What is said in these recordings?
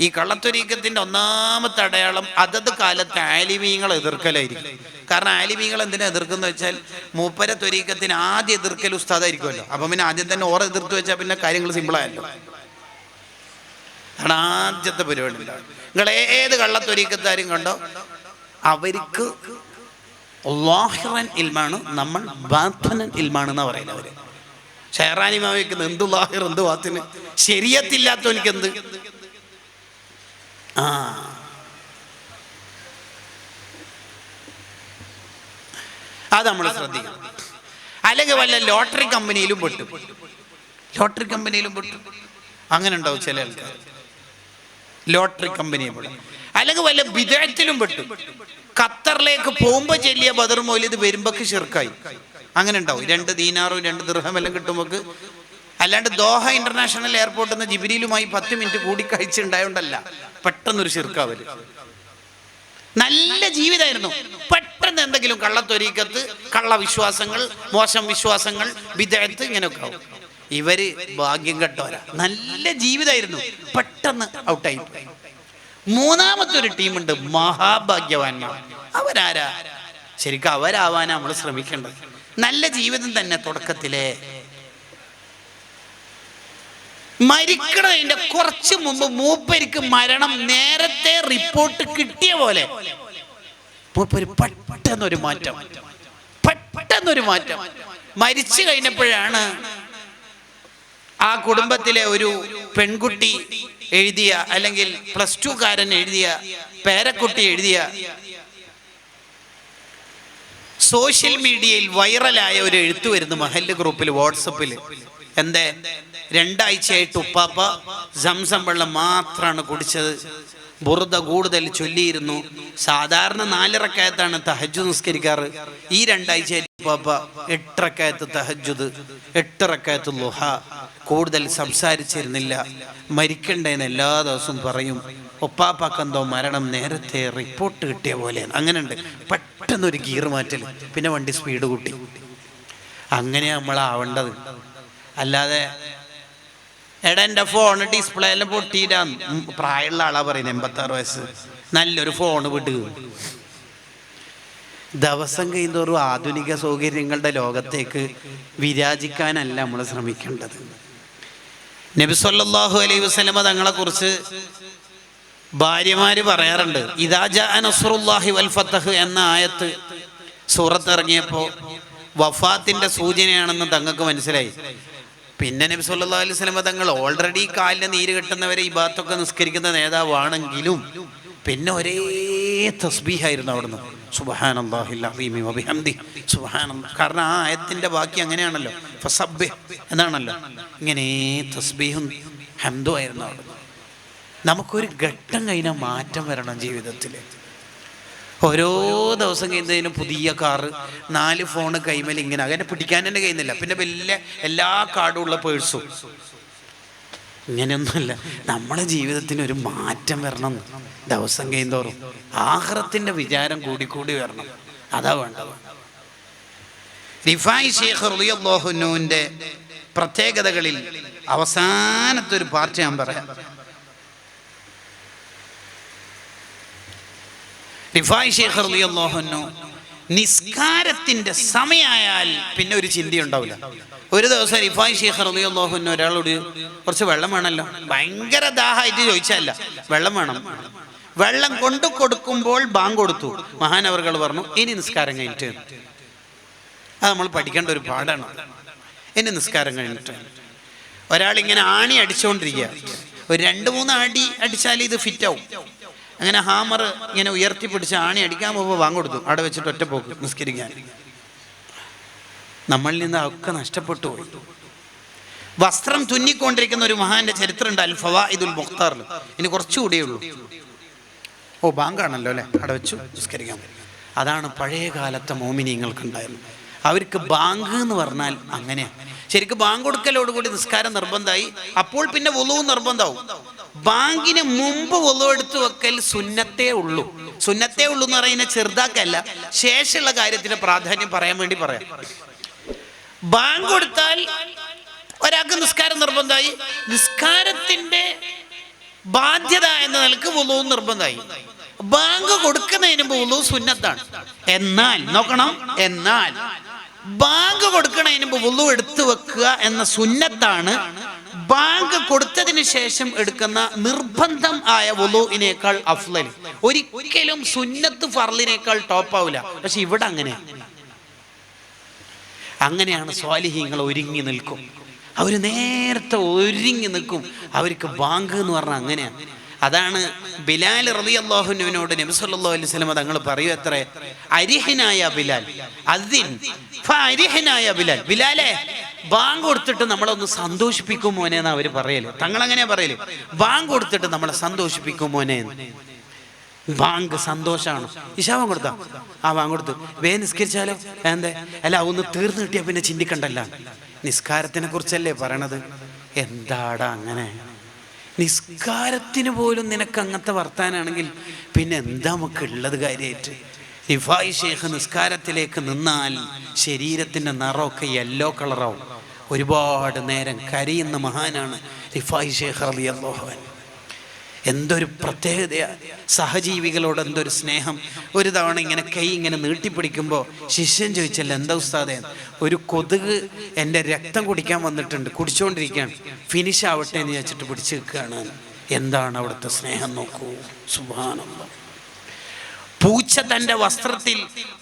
ഈ കള്ളത്തൊരീക്കത്തിന്റെ ഒന്നാമത്തെ അടയാളം അതത് കാലത്ത് ആലിമീങ്ങൾ എതിർക്കലായിരിക്കും. കാരണം ആലിമീങ്ങൾ എന്തിനാ എതിർക്കുന്ന വെച്ചാൽ മൂപ്പര ത്വരീക്കത്തിന് ആദ്യം എതിർക്കൽ ഉസ്താദായിരിക്കുമല്ലോ. അപ്പം പിന്നെ ആദ്യം തന്നെ ഓറ എതിർത്ത് വെച്ചാൽ പിന്നെ കാര്യങ്ങൾ സിമ്പിളായല്ലോ. അതാണ് ആദ്യത്തെ പരിപാടി നിങ്ങൾ ഏത് കള്ളത്തൊരീക്കത്താരും കണ്ടോ? അവർക്ക് ലാഹിറൻ ഇൽമാണ് നമ്മൾ ബാത്തനൻ ഇൽമാണ് എന്നാ പറയുന്നത് അവർ ഷെഹറാനി മാവിക്കുന്നത് എന്ത് ലാഹിർ എന്ത് വാത്തിന് ശരിയത്തില്ലാത്തവനിക്ക് എന്ത്? ആ. അത് നമ്മൾ ശ്രദ്ധിക്കണം. അല്ലെങ്കിൽ വല്ല ലോട്ടറി കമ്പനിയിലും പെട്ടു. ലോട്ടറി കമ്പനിയിലും പെട്ടു. അങ്ങനെ ഉണ്ടാവും ചില ആൾക്കാർ. ലോട്ടറി കമ്പനിയെ പെടും അല്ലെങ്കിൽ വല്ല വിദേഹത്തിലും പെട്ടു. ഖത്തറിലേക്ക് പോകുമ്പോ ചെല്ലിയ ബദർ ഇത് വരുമ്പോക്ക് ചെറുക്കായി. അങ്ങനെ ഉണ്ടാവും രണ്ട് ദീനാറും രണ്ട് ദൃഹമെല്ലാം കിട്ടുമ്പോൾ കിട്ടുമ്പോക്ക് അല്ലാണ്ട് ദോഹ ഇന്റർനാഷണൽ എയർപോർട്ടിൽ നിന്ന് ജിബിരിയിലുമായി പത്ത് മിനിറ്റ് കൂടിക്കാഴ്ച ഉണ്ടായോണ്ടല്ല പെട്ടെന്നൊരു ഷിർക്കാവൽ നല്ല ജീവിതമായിരുന്നു പെട്ടെന്ന് എന്തെങ്കിലും കള്ളത്തൊരീക്കത്ത് കള്ളവിശ്വാസങ്ങൾ മോശം വിശ്വാസങ്ങൾ വിദേഹത്ത് ഇങ്ങനെയൊക്കെ ആവും. ഇവർ ഭാഗ്യം കെട്ടോരാ നല്ല ജീവിതമായിരുന്നു പെട്ടെന്ന് ഔട്ടായി. മൂന്നാമത്തെ ഒരു ടീമുണ്ട് മഹാഭാഗ്യവാന്മാർ. അവരാരാ? ശരിക്കും അവരാവാനാ നമ്മൾ ശ്രമിക്കേണ്ടത്. നല്ല ജീവിതം തന്നെ തുടക്കത്തിലെ. മരിക്കണതിന്റെ കുറച്ച് മുമ്പ് മൂപ്പരിക്ക് മരണം നേരത്തെ റിപ്പോർട്ട് കിട്ടിയ പോലെ. മൂപ്പര് പെട്ടെന്നൊരു മാറ്റം. പെട്ടെന്നൊരു മാറ്റം. മരിച്ചു കഴിഞ്ഞപ്പോഴാണ് ആ കുടുംബത്തിലെ ഒരു പെൺകുട്ടി എഴുതിയ അല്ലെങ്കിൽ പ്ലസ് ടു കാരൻ എഴുതിയ പേരക്കുട്ടി എഴുതിയ സോഷ്യൽ മീഡിയയിൽ വൈറലായ ഒരു എഴുത്തു വരുന്നു മഹല്ല് ഗ്രൂപ്പിൽ വാട്സപ്പിൽ എന്തേ? രണ്ടാഴ്ചയായിട്ട് ഉപ്പാപ്പ സംസം വെള്ളം മാത്രമാണ് കുടിച്ചത്. ബുറുദ കൂടുതൽ ചൊല്ലിയിരുന്നു. സാധാരണ നാലിറക്കയത്താണ് തഹജു നിസ്കരിക്കാറ്. ഈ രണ്ടാഴ്ചയായിട്ട് ഉപ്പാപ്പ എട്ടിറക്കയത്ത് തഹജുദ് എട്ടിറക്കയത്ത് ലുഹ. കൂടുതൽ സംസാരിച്ചിരുന്നില്ല. മരിക്കണ്ടേന്ന് എല്ലാ ദിവസവും പറയും ഒപ്പാപ്പാക്കെന്തോ മരണം നേരത്തെ റിപ്പോർട്ട് കിട്ടിയ പോലെ അങ്ങനെയുണ്ട്. പെട്ടെന്നൊരു ഗീർ മാറ്റൽ പിന്നെ വണ്ടി സ്പീഡ് കൂട്ടി. അങ്ങനെയാ നമ്മളാവേണ്ടത്. അല്ലാതെ എടാ എന്റെ ഫോൺ ഡിസ്പ്ലേ എല്ലാം പൊട്ടിയിട്ടാണ് പ്രായമുള്ള ആളാ പറയുന്നത് എൺപത്താറ് വയസ്സ്. നല്ലൊരു ഫോൺ വിടുക ദിവസം കഴിയുന്തോറും ആധുനിക സൗകര്യങ്ങളുടെ ലോകത്തേക്ക് വിരാജിക്കാനല്ല നമ്മൾ ശ്രമിക്കേണ്ടത്. നബി സല്ലല്ലാഹു അലൈഹി വസല്ലമ തങ്ങളെ കുറിച്ച് ഭാര്യമാര് പറയാറുണ്ട് നസ്റുല്ലാഹി വൽ ഫതഹ് എന്ന ആയത്ത് സൂറത്ത് ഇറങ്ങിയപ്പോൾ വഫാത്തിന്റെ സൂചനയാണെന്ന് തങ്ങൾക്ക് മനസ്സിലായി. പിന്നെ നബി സല്ലല്ലാഹു അലൈഹി വസല്ലമ തങ്ങൾ ഓൾറെഡി കാലിന് നീര് കെട്ടുന്നവരെ ഈ ഭാഗത്തൊക്കെ നിസ്കരിക്കുന്ന നേതാവാണെങ്കിലും പിന്നെ ഒരേ തസ്ബീഹായിരുന്നു അവിടുന്ന്. വബിഹംദി സുബ്ഹാന കാരണം ആ ആയത്തിന്റെ ബാക്കി അങ്ങനെയാണല്ലോ. ഫസബ്ബ് എന്നാണല്ലോ. ഇങ്ങനെ തസ്ബീഹും ഹംദും ആയിരുന്നു അവിടുന്ന്. നമുക്കൊരു ഘട്ടം കഴിഞ്ഞാൽ മാറ്റം വരണം ജീവിതത്തിൽ ഓരോ ദിവസം കഴിയുന്നതിനും പുതിയ കാറ് നാല് ഫോൺ കൈമേൽ ഇങ്ങനെ. അങ്ങനെ പിടിക്കാൻ തന്നെ കഴിയുന്നില്ല. പിന്നെ വലിയ എല്ലാ കാർഡും ഉള്ള പേഴ്സും ഇങ്ങനെയൊന്നുമല്ല. നമ്മുടെ ജീവിതത്തിന് ഒരു മാറ്റം വരണം. ദിവസം കഴിയുന്തോറും ആഹ്റത്തിന്റെ വിചാരം കൂടിക്കൂടി വരണം. അതാ വേണ്ടത്. റിഫായ് ഷേഖ് റളിയല്ലാഹുവിന്റെ പ്രത്യേകതകളിൽ അവസാനത്തെ ഒരു പാർട്ടി ഞാൻ പറയാം. നിസ്കാരത്തിന്റെ സമയമായാൽ പിന്നെ ഒരു ചിന്തയുണ്ടാവില്ല. ഒരു ദിവസം റിഫായ് ഷേഖ് റളിയല്ലാഹുവിന് ഒരാളോട് കുറച്ച് വെള്ളം വേണമല്ലോ ഭയങ്കര ദാഹായിട്ട് ചോദിച്ചല്ല വെള്ളം വേണം. വെള്ളം കൊണ്ടു കൊടുക്കുമ്പോൾ ബാങ്ക് കൊടുത്തു. മഹാനവർകൾ പറഞ്ഞു ഇനി നിസ്കാരം കഴിഞ്ഞിട്ട് അത് നമ്മൾ പഠിക്കേണ്ട ഒരു പാടാണ് ഇനി നിസ്കാരം കഴിഞ്ഞിട്ട്. ഒരാൾ ഇങ്ങനെ ആണി അടിച്ചുകൊണ്ടിരിക്കുക ഒരു രണ്ട് മൂന്ന് അടി അടിച്ചാൽ ഇത് ഫിറ്റ് ആവും. അങ്ങനെ ഹാമർ ഇങ്ങനെ ഉയർത്തിപ്പിടിച്ച് ആണി അടിക്കാൻ പോകുമ്പോൾ വാങ്ങൊടുത്തു അവിടെ വെച്ചിട്ട് ഒറ്റ പോക്ക് നിസ്കരിക്കാൻ. നമ്മളിൽ നിന്ന് ഒക്കെ നഷ്ടപ്പെട്ടു പോയി. വസ്ത്രം തുന്നിക്കൊണ്ടിരിക്കുന്ന ഒരു മഹാന്റെ ചരിത്രമുണ്ട് അൽ ഫവാഇദുൽ മുഖ്താറിൽ ഇനി കുറച്ചുകൂടിയേ ഉള്ളൂ. ഓ ബാങ്കാണല്ലോ അല്ലേ? അവിടെ വെച്ചു നിസ്കരിക്കാൻ അതാണ് പഴയ കാലത്തെ മോമിനിയങ്ങൾക്ക് ഉണ്ടായിരുന്നത് അവർക്ക് ബാങ്ക് എന്ന് പറഞ്ഞാൽ അങ്ങനെയാണ് ശരിക്കും ബാങ്ക് കൊടുക്കലോടുകൂടി നിസ്കാരം നിർബന്ധമായി. അപ്പോൾ പിന്നെ വലുവും നിർബന്ധമാവും. ബാങ്കിന് മുമ്പ് വലു എടുത്ത് വെക്കൽ സുന്നത്തേ ഉള്ളൂ. സുന്നത്തേ ഉള്ളൂ എന്ന് പറയുന്ന ചെറുതാക്കല്ല. ശേഷമുള്ള കാര്യത്തിന് പ്രാധാന്യം പറയാൻ വേണ്ടി പറയാം. ബാങ്ക് കൊടുത്താൽ ഒരാൾക്ക് നിസ്കാരം നിർബന്ധമായി. നിസ്കാരത്തിന്റെ ബാധ്യത എന്ന നിലയ്ക്ക് വുളു നിർബന്ധമായി. ബാങ്ക് കൊടുക്കുന്നതിന് മുമ്പ് സുന്നത്താണ്. എന്നാൽ നോക്കണം എന്നാൽ ബാങ്ക് കൊടുക്കണതിന് മുമ്പ് എടുത്തു വെക്കുക എന്ന സുന്നത്താണ് ബാങ്ക് കൊടുത്തതിന് ശേഷം എടുക്കുന്ന നിർബന്ധം ആയ വുളുവിനേക്കാൾ അഫ്ലൽ. ഒരിക്കലും സുന്നത്ത് ഫർലിനേക്കാൾ ടോപ്പ് ആവില്ല. പക്ഷെ ഇവിടെ അങ്ങനെയാണ് അങ്ങനെയാണ് സ്വാലിഹീങ്ങൾ ഒരുങ്ങി നിൽക്കും. അവർ നേരത്തെ ഒരുങ്ങി നിൽക്കും. അവർക്ക് ബാങ്ക് എന്ന് പറഞ്ഞാൽ അങ്ങനെയാണ് അതാണ് ബിലാൽ റബി അള്ളാഹുനുവിനോട് നബിസല്ലാ അലൈഹി സ്വലമ തങ്ങൾ പറയൂ എത്ര? അരിഹനായ ബിലാൽ. അതിൻ അരിഹനായ ബിലാൽ. ബിലാലെ ബാങ്ക് കൊടുത്തിട്ട് നമ്മളൊന്ന് സന്തോഷിപ്പിക്കും മോനെ എന്ന് അവർ പറയൽ. തങ്ങൾ അങ്ങനെയാ പറയൽ? ബാങ്ക് കൊടുത്തിട്ട് നമ്മളെ സന്തോഷിപ്പിക്കും മോനെ എന്ന്. ബാങ്ക് സന്തോഷമാണ് ഇശാവൻ കൊടുത്താ? ആ ബാങ്ക് കൊടുത്തു. വേ നിസ്കരിച്ചാലോ? എന്തേ? അല്ല ഒന്ന് തീർന്നു കിട്ടിയാ പിന്നെ ചിന്തിക്കണ്ടല്ല. നിസ്കാരത്തിനെ കുറിച്ചല്ലേ പറയണത്? എന്താടാ അങ്ങനെ? നിസ്കാരത്തിന് പോലും നിനക്ക് അങ്ങനത്തെ വർത്താനാണെങ്കിൽ പിന്നെ എന്താ നമുക്ക് ഉള്ളത് കാര്യമായിട്ട് ഇഫായി ഷെയ്ഖ് നിസ്കാരത്തിലേക്ക് നിന്നാൽ ശരീരത്തിന്റെ നിറമൊക്കെ യെല്ലോ കളറാവും ഒരുപാട് നേരം കരയുന്ന മഹാനാണ് റിഫായി ഷെയ്ഖ് അലി അള്ളോഹൻ എന്തൊരു പ്രത്യേകതയാണ് സഹജീവികളോട് എന്തൊരു സ്നേഹം. ഒരു തവണ ഇങ്ങനെ കൈ ഇങ്ങനെ നീട്ടിപ്പിടിക്കുമ്പോൾ ശിഷ്യൻ ചോദിച്ചല്ല എന്താ ഉസ്താദേ? ഒരു കൊതുക് എന്റെ രക്തം കുടിക്കാൻ വന്നിട്ടുണ്ട്. കുടിച്ചുകൊണ്ടിരിക്കുകയാണ് ഫിനിഷ് ആവട്ടെ എന്ന് വെച്ചിട്ട് പിടിച്ചു നിൽക്കുകയാണ്. എന്താണ് അവിടുത്തെ സ്നേഹം നോക്കൂ. സുഭാനന്ദ പൂച്ച തന്റെ വസ്ത്രത്തിൽ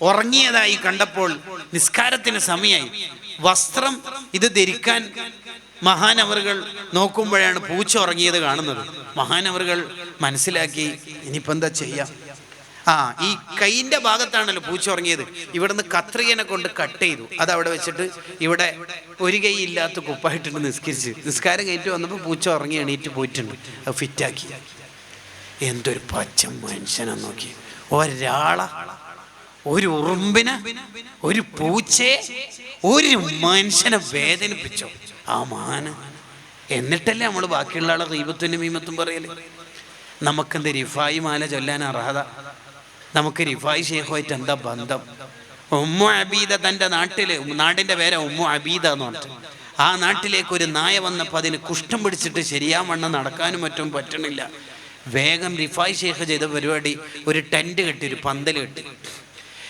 ഉറങ്ങിയതായി കണ്ടപ്പോൾ നിസ്കാരത്തിന് സമയമായി വസ്ത്രം ഇത് ധരിക്കാൻ മഹാനവറുകൾ നോക്കുമ്പോഴാണ് പൂച്ച ഉറങ്ങിയത് കാണുന്നത്. മഹാനവറുകൾ മനസ്സിലാക്കി ഇനിയിപ്പോൾ എന്താ ചെയ്യാം? ആ ഈ കൈന്റെ ഭാഗത്താണല്ലോ പൂച്ച ഉറങ്ങിയത്. ഇവിടുന്ന് കത്രികനെ കൊണ്ട് കട്ട് ചെയ്തു. അത് അവിടെ വെച്ചിട്ട് ഇവിടെ ഒരു കൈ ഇല്ലാത്ത കുപ്പായിട്ടുണ്ട് നിസ്കരിച്ച്. നിസ്കാരം കഴിഞ്ഞിട്ട് വന്നപ്പോൾ പൂച്ച ഉറങ്ങി എണീറ്റ് പോയിട്ടുണ്ട്. അത് ഫിറ്റാക്കി എന്തൊരു പച്ച മനുഷ്യനെ നോക്കി. ഒരാള ഒരു ഉറുമ്പിനെ ഒരു പൂച്ചയെ ഒരു മനുഷ്യനെ വേദനിപ്പിച്ചോ. ആ മാന. എന്നിട്ടല്ലേ നമ്മൾ ബാക്കിയുള്ള ആളെ ദൈവത്തിനും മീമത്തും പറയൽ. നമുക്കെന്ത് റിഫായി മാല ചൊല്ലാൻ അർഹത? നമുക്ക് റിഫായി ഷേഖുമായിട്ട് എന്താ ബന്ധം? ഉമ്മു അബീദ തന്റെ നാട്ടിൽ നാടിന്റെ പേര് ഉമ്മു അബീദ എന്ന് പറഞ്ഞിട്ട്. ആ നാട്ടിലേക്ക് ഒരു നായ വന്നപ്പോൾ അതിന് കുഷ്ഠം പിടിച്ചിട്ട് ശരിയാവണ്ണം നടക്കാനും മറ്റും പറ്റണില്ല. വേഗം റിഫായ് ഷേഖ് ചെയ്ത പരിപാടി ഒരു ടെന്റ് കെട്ടി ഒരു പന്തൽ കെട്ടി.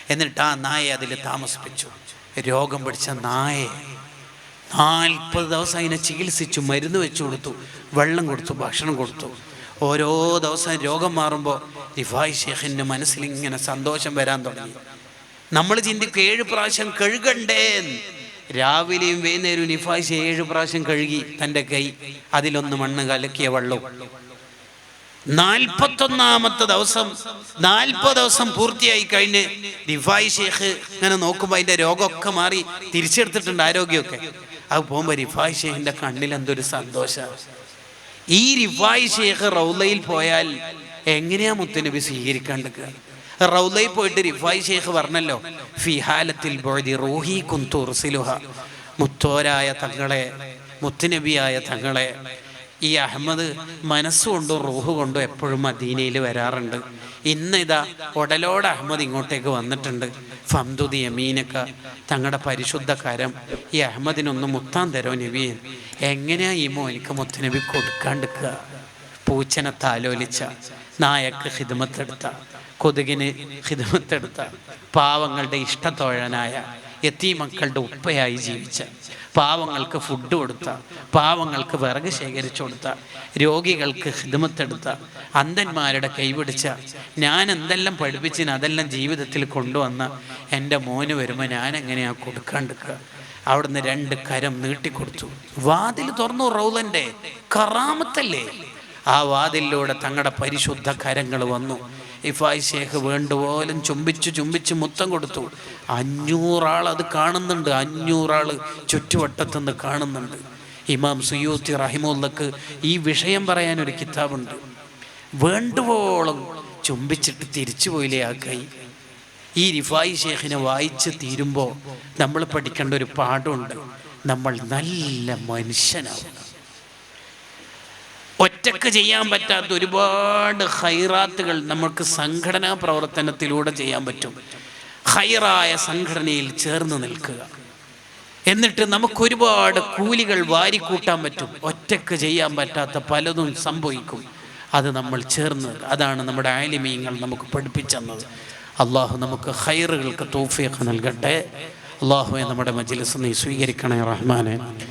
എന്നിട്ട് ആ നായയെ അതിൽ താമസിപ്പിച്ചു. രോഗം പിടിച്ച നായെ നാൽപ്പത് ദിവസം അതിനെ ചികിത്സിച്ചു മരുന്ന് വെച്ചു കൊടുത്തു വെള്ളം കൊടുത്തു ഭക്ഷണം കൊടുത്തു. ഓരോ ദിവസം രോഗം മാറുമ്പോൾ റിഫായ് ഷേഖിന്റെ മനസ്സിൽ ഇങ്ങനെ സന്തോഷം വരാൻ തുടങ്ങി. നമ്മൾ ചിന്തിക്കും ഏഴ് പ്രാവശ്യം കഴുകണ്ടേ രാവിലെയും വൈകുന്നേരവും നിഫായ്സ് ഏഴ് പ്രാവശ്യം കഴുകി തന്റെ കൈ അതിലൊന്ന് മണ്ണ് കലക്കിയ വെള്ളവും നാൽപ്പത്തൊന്നാമത്തെ ദിവസം നാൽപ്പത് ദിവസം പൂർത്തിയായി കഴിഞ്ഞ് ദിഫായ് ഷേഖ് ഇങ്ങനെ നോക്കുമ്പോൾ അതിന്റെ രോഗമൊക്കെ മാറി തിരിച്ചെടുത്തിട്ടുണ്ട് ആരോഗ്യമൊക്കെ. അത് പോകുമ്പോൾ റിഫായ് ഷേഖിന്റെ കണ്ണിൽ എന്തൊരു സന്തോഷം. ഈ റിഫായ് ഷേഖ് റൗലയിൽ പോയാൽ എങ്ങനെയാ മുത്തുനബി സ്വീകരിക്കാണ്ടിരിക്കുക? റൗലയിൽ പോയിട്ട് റിഫായ് ഷേഖ് പറഞ്ഞല്ലോ ഫിഹാലത്തിൽ ബോധി റൂഹി കുന്തുർസിലുഹ മുത്തോരായ തങ്ങളെ മുത്തുനബിയായ തങ്ങളെ ഈ അഹമ്മദ് മനസ്സുകൊണ്ടോ റൂഹ് കൊണ്ടോ എപ്പോഴും മദീനയിൽ വരാറുണ്ട്. ഇന്ന് ഇതാ ഉടലോട് അഹമ്മദ് ഇങ്ങോട്ടേക്ക് വന്നിട്ടുണ്ട്. ഫംദുദി യമീനക്ക തങ്ങളുടെ പരിശുദ്ധ കരം ഈ അഹമ്മദിനൊന്ന് മുത്താൻ തരോ നബിയൻ എങ്ങനെയാ ഈ മോനിക്ക് മുത്തുനബി കൊടുക്കാണ്ടിക്കുക പൂച്ചനെ താലോലിച്ച നായക്ക് ഹിദമത്തെടുത്ത കൊതുകിന് ഹിദമത്തെടുത്ത പാവങ്ങളുടെ ഇഷ്ടത്തോഴനായ എത്തി മക്കളുടെ ഉപ്പയായി ജീവിച്ച. പാവങ്ങൾക്ക് ഫുഡ് കൊടുത്ത പാവങ്ങൾക്ക് വിറക് ശേഖരിച്ചു കൊടുത്ത രോഗികൾക്ക് ഹിദമത്തെടുത്ത അന്ധന്മാരുടെ കൈപിടിച്ച ഞാൻ എന്തെല്ലാം പഠിപ്പിച്ചിന് അതെല്ലാം ജീവിതത്തിൽ കൊണ്ടുവന്ന എന്റെ മോന് വരുമ്പോൾ ഞാൻ എങ്ങനെയാണ് കൊടുക്കാണ്ടിരിക്കുക? അവിടുന്ന് രണ്ട് കരം നീട്ടിക്കൊടുത്തു. വാതിൽ തുറന്നു റൗലന്റെ കറാമത്തല്ലേ? ആ വാതിലിലൂടെ തങ്ങളുടെ പരിശുദ്ധ കരങ്ങൾ വന്നു. ഇഫായ് ഷേഖ് വേണ്ടുപോലും ചുംബിച്ച് ചുംബിച്ച് മുത്തം കൊടുത്തു. അഞ്ഞൂറാൾ അത് കാണുന്നുണ്ട് അഞ്ഞൂറാൾ ചുറ്റുവട്ടത്തുനിന്ന് കാണുന്നുണ്ട്. ഇമാം സുയൂത്തി റഹിമുള്ളക്ക് ഈ വിഷയം പറയാൻ ഒരു കിതാബുണ്ട്. വേണ്ടുവോളം ചുംബിച്ചിട്ട് തിരിച്ചു പോയില്ലേ ആ കൈ? ഈ റിഫായി ഷേഖിനെ വായിച്ച് തീരുമ്പോൾ നമ്മൾ പഠിക്കേണ്ട ഒരു പാഠമുണ്ട്. നമ്മൾ നല്ല മനുഷ്യനാവും ഒറ്റയ്ക്ക് ചെയ്യാൻ പറ്റാത്ത ഒരുപാട് ഹൈറാത്തുകൾ നമുക്ക് സംഘടനാ പ്രവർത്തനത്തിലൂടെ ചെയ്യാൻ പറ്റും. ഹൈറായ സംഘടനയിൽ ചേർന്ന് നിൽക്കുക. എന്നിട്ട് നമുക്കൊരുപാട് കൂലികൾ വാരിക്കൂട്ടാൻ പറ്റും. ഒറ്റയ്ക്ക് ചെയ്യാൻ പറ്റാത്ത പലതും സംഭവിക്കും. അത് നമ്മൾ ചേർന്ന് അതാണ് നമ്മുടെ ആലിമീങ്ങൾ നമുക്ക് പഠിപ്പിച്ചെന്നത് അള്ളാഹു നമുക്ക് ഹൈറുകൾക്ക് തോഫിയൊക്കെ നൽകട്ടെ. അള്ളാഹുവെ നമ്മുടെ മജ്ലിസ് നീ സ്വീകരിക്കണേ റഹ്മാനെ.